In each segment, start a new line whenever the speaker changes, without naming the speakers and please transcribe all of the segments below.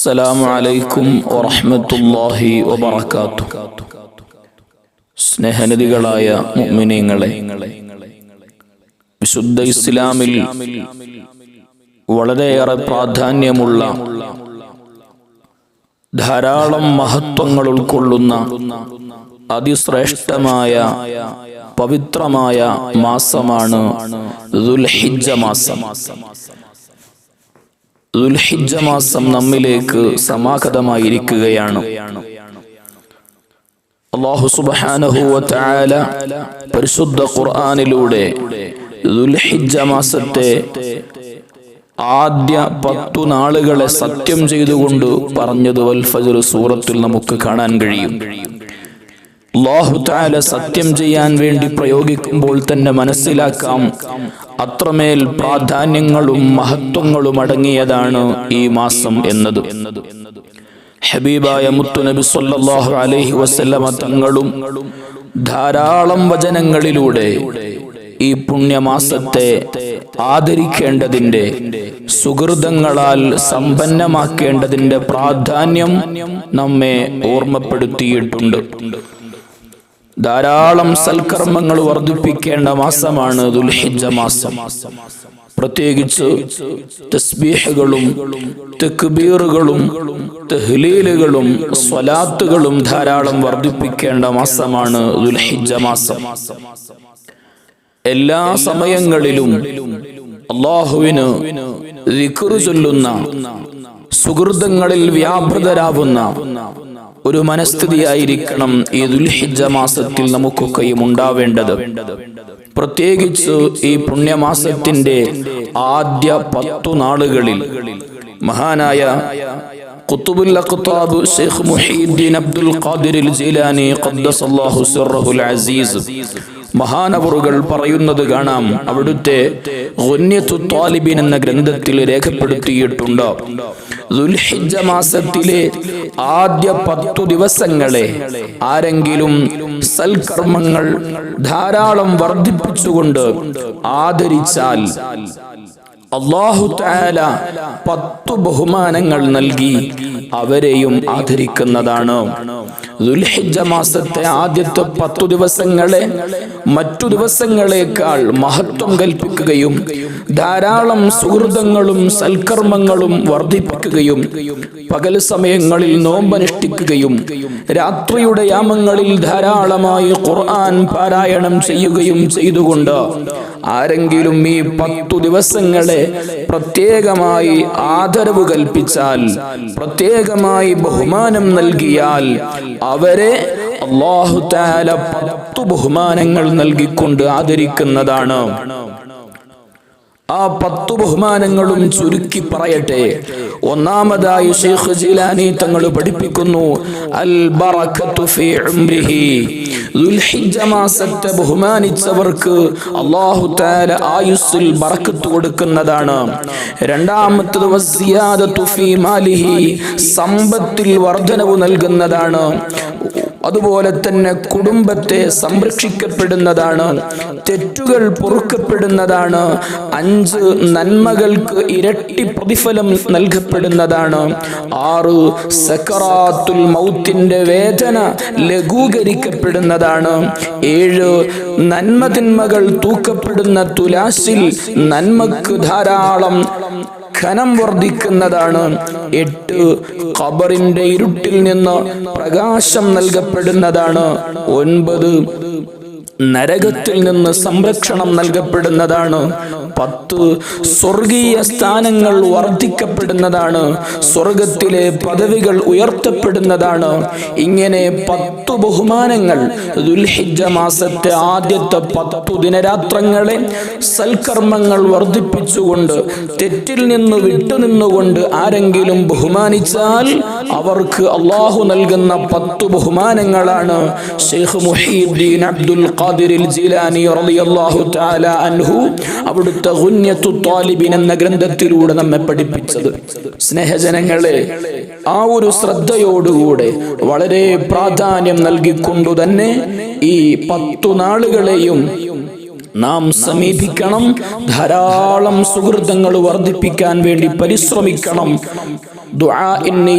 അസ്സലാമു അലൈക്കും വറഹ്മത്തുള്ളാഹി വബറകാതുഹു. സ്നേഹനദികളായ മുഅ്മിനീങ്ങളെ വിശുദ്ധ ഇസ്ലാമിൽ വളരെയേറെ പ്രാധാന്യമുള്ള ധാരാളം മഹത്വങ്ങൾ ഉൾക്കൊള്ളുന്ന അതിശ്രേഷ്ഠമായ പവിത്രമായ മാസമാണ് ദുൽഹിജ്ജ മാസം. ദുൽഹിജ്ജ മാസം നമ്മിലേക്ക് സമാഗതമായിരിക്കുകയാണ്. അള്ളാഹു തആല പരിശുദ്ധ ഖുർആനിലൂടെ ദുൽഹിജ്ജ മാസത്തെ ആദ്യ പത്തു നാളുകളെ സത്യം ചെയ്തുകൊണ്ട് പറഞ്ഞത് വൽ ഫജ്ർ സൂറത്തിൽ നമുക്ക് കാണാൻ കഴിയും. അള്ളാഹു താല സത്യം ചെയ്യാൻ വേണ്ടി പ്രയോഗിക്കുമ്പോൾ തന്നെ മനസ്സിലാക്കാം അത്രമേൽ പ്രാധാന്യങ്ങളും മഹത്വങ്ങളും അടങ്ങിയതാണ് ഈ മാസം എന്നത്. ഹബീബായ മുത്തുനബി സല്ലല്ലാഹു അലൈഹി വസല്ലമ തങ്ങളും ധാരാളം വചനങ്ങളിലൂടെ ഈ പുണ്യമാസത്തെ ആദരിക്കേണ്ടതിന്റെ സുഹൃതങ്ങളാൽ സമ്പന്നമാക്കേണ്ടതിന്റെ പ്രാധാന്യം നമ്മെ ഓർമ്മപ്പെടുത്തിയിട്ടുണ്ട്. ധാരാളം സൽക്കർമ്മങ്ങൾ വർദ്ധിപ്പിക്കേണ്ട മാസമാണ് ദുൽഹിജ മാസം. പ്രത്യേകിച്ച് തസ്ബീഹുകളും തെക്ബീറുകളും തെഹ്ലീലുകളും സ്വലാത്തുകളും ധാരാളം വർദ്ധിപ്പിക്കേണ്ട മാസമാണ് ദുൽഹിജ മാസം. എല്ലാ സമയങ്ങളിലും അള്ളാഹുവിന് ചൊല്ലുന്ന സുഹൃതങ്ങളിൽ വ്യാപൃതരാവുന്ന ഒരു മനസ്ഥിതിയായിരിക്കണം ഈ ദുൽഹിജ മാസത്തിൽ നമുക്കൊക്കെയും ഉണ്ടാവേണ്ടത്. പ്രത്യേകിച്ച് ഈ പുണ്യമാസത്തിന്റെ ആദ്യ പത്തു നാളുകളിൽ മഹാനായ മഹാനവറുകൾ പറയുന്നത് കാണാം അവിടുത്തെ എന്ന ഗ്രന്ഥത്തിൽ രേഖപ്പെടുത്തിയിട്ടുണ്ട്. ദുൽഹിജ്ജ മാസത്തിലെ ആദ്യ പത്തു ദിവസങ്ങളെ ആരെങ്കിലും സൽക്കർമ്മങ്ങൾ ധാരാളം വർദ്ധിപ്പിച്ചുകൊണ്ട് ആദരിച്ചാൽ അള്ളാഹു താല പത്തു ബഹുമാനങ്ങൾ നൽകി അവരെയും ആദരിക്കുന്നതാണ്. മാസത്തെ ആദ്യത്തെ പത്തു ദിവസങ്ങളെ മറ്റു ദിവസങ്ങളെക്കാൾ മഹത്വം കൽപ്പിക്കുകയും ധാരാളം സുഹൃതങ്ങളും സൽക്കർമ്മങ്ങളും വർദ്ധിപ്പിക്കുകയും പകൽ സമയങ്ങളിൽ നോമ്പനുഷ്ഠിക്കുകയും രാത്രിയുടെ യാമങ്ങളിൽ ധാരാളമായി ഖുർആൻ പാരായണം ചെയ്യുകയും ചെയ്തുകൊണ്ട് ആരെങ്കിലും ഈ പത്തു ദിവസങ്ങളെ പ്രത്യേകമായി ആദരവ് കൽപ്പിച്ചാൽ പ്രത്യേകമായി ബഹുമാനം നൽകിയാൽ അവരെ അള്ളാഹു താല പത്തു ബഹുമാനങ്ങൾ നൽകിക്കൊണ്ട് ആദരിക്കുന്നതാണ്. ആ പത്തു ബഹുമാനങ്ങളും ചുരുക്കി പറയട്ടെ. ഒന്നാമതായി ഷെയ്ഖ് ജിലാനി തങ്ങൾ പഠിപ്പിക്കുന്നു അൽ ബറകത്തു ഫീ ഉംരിഹി. ദുൽഹിജ്ജ മാസത്തെ ബഹുമാനിച്ചവർക്ക് അല്ലാഹു തആല ആയുസ്സിൽ ബറക്കത്ത് കൊടുക്കുന്നതാണ്. രണ്ടാമത്തത് വസിയാദത്തു ഫീ മാലിഹി സമ്പത്തിൽ വർധനവ് നൽകുന്നതാണ്. അതുപോലെ തന്നെ കുടുംബത്തെ സംരക്ഷിക്കപ്പെടുന്നതാണ് തെറ്റുകൾ പൊറുക്കപ്പെടുന്നതാണ് അഞ്ച് നന്മകൾക്ക് ഇരട്ടി പ്രതിഫലം നൽകപ്പെടുന്നതാണ്. ആറ് സക്കറാത്തുൽ മൗത്തിന്റെ വേദന ലഘൂകരിക്കപ്പെടുന്നതാണ്. ഏഴ് നന്മതിന്മകൾ തൂക്കപ്പെടുന്ന തുലാസിൽ നന്മക്ക് ധാരാളം ഖനം വർദ്ധിക്കുന്നതാണ്. എട്ട് ഖബറിന്റെ ഇരുട്ടിൽ നിന്ന് പ്രകാശം നൽകപ്പെടുന്നതാണ്. ഒൻപത് നരകത്തിൽ നിന്ന് സംരക്ഷണം നൽകപ്പെടുന്നതാണ്. പത്ത് സ്വർഗീയ സ്ഥാനങ്ങൾ വർദ്ധിക്കപ്പെടുന്നതാണ്. സ്വർഗത്തിലെ പദവികൾ ഉയർത്തപ്പെടുന്നതാണ്. ഇങ്ങനെ പത്തു ബഹുമാനങ്ങൾ ദുൽഹിജ മാസത്തെ ആദ്യത്തെ പത്തു ദിനരാത്രങ്ങളെ സൽക്കർമ്മങ്ങൾ വർദ്ധിപ്പിച്ചുകൊണ്ട് തെറ്റിൽ നിന്ന് വിട്ടുനിന്നുകൊണ്ട് ആരെങ്കിലും ബഹുമാനിച്ചാൽ അവർക്ക് അള്ളാഹു നൽകുന്ന പത്തു ബഹുമാനങ്ങളാണ്. ഷെയ്ഖ് മുഹീദ്ദീൻ അബ്ദുൽ ഖാദിറിൽ ജീലാനി റളിയല്ലാഹു തആല അൻഹു അവിടുത്തെ ഗുന്യത്തു ത്വാലിബിൻ എന്ന ഗ്രന്ഥത്തിലൂടെ നമ്മെ പഠിപ്പിച്ചത്. സ്നേഹജനങ്ങളെ ആ ഒരു ശ്രദ്ധയോടുകൂടെ വളരെ പ്രാധാന്യം നൽകിക്കൊണ്ടു തന്നെ ഈ പത്തു നാളുകളെയും നാം സമീപിക്കണം ധാരാളം സുഹൃതങ്ങൾ വർദ്ധിപ്പിക്കാൻ വേണ്ടി പരിശ്രമിക്കണം. ദുആഇന്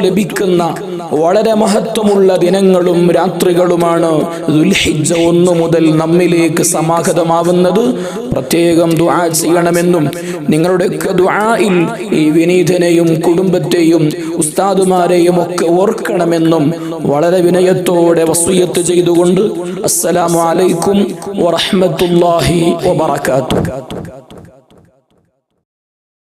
ലഭിക്കുന്ന വളരെ മഹത്വമുള്ള ദിനങ്ങളും രാത്രികളുമാണ് ദുൽഹിജ്ജ ഒന്ന് മുതൽ നമ്മിലേക്ക് സമാഗതമാവുന്നത്. പ്രത്യേകം ദുആ ചെയ്യണമെന്നും നിങ്ങളുടെയൊക്കെ ദുആയിൽ ഈ വിനീതനെയും കുടുംബത്തെയും ഉസ്താദുമാരെയും ഒക്കെ ഓർക്കണമെന്നും വളരെ വിനയത്തോടെ വസൂയത്ത് ചെയ്തുകൊണ്ട് അസ്സലാമു അലൈക്കും വറഹ്മത്തുള്ളാഹി വബറകാതുഹു.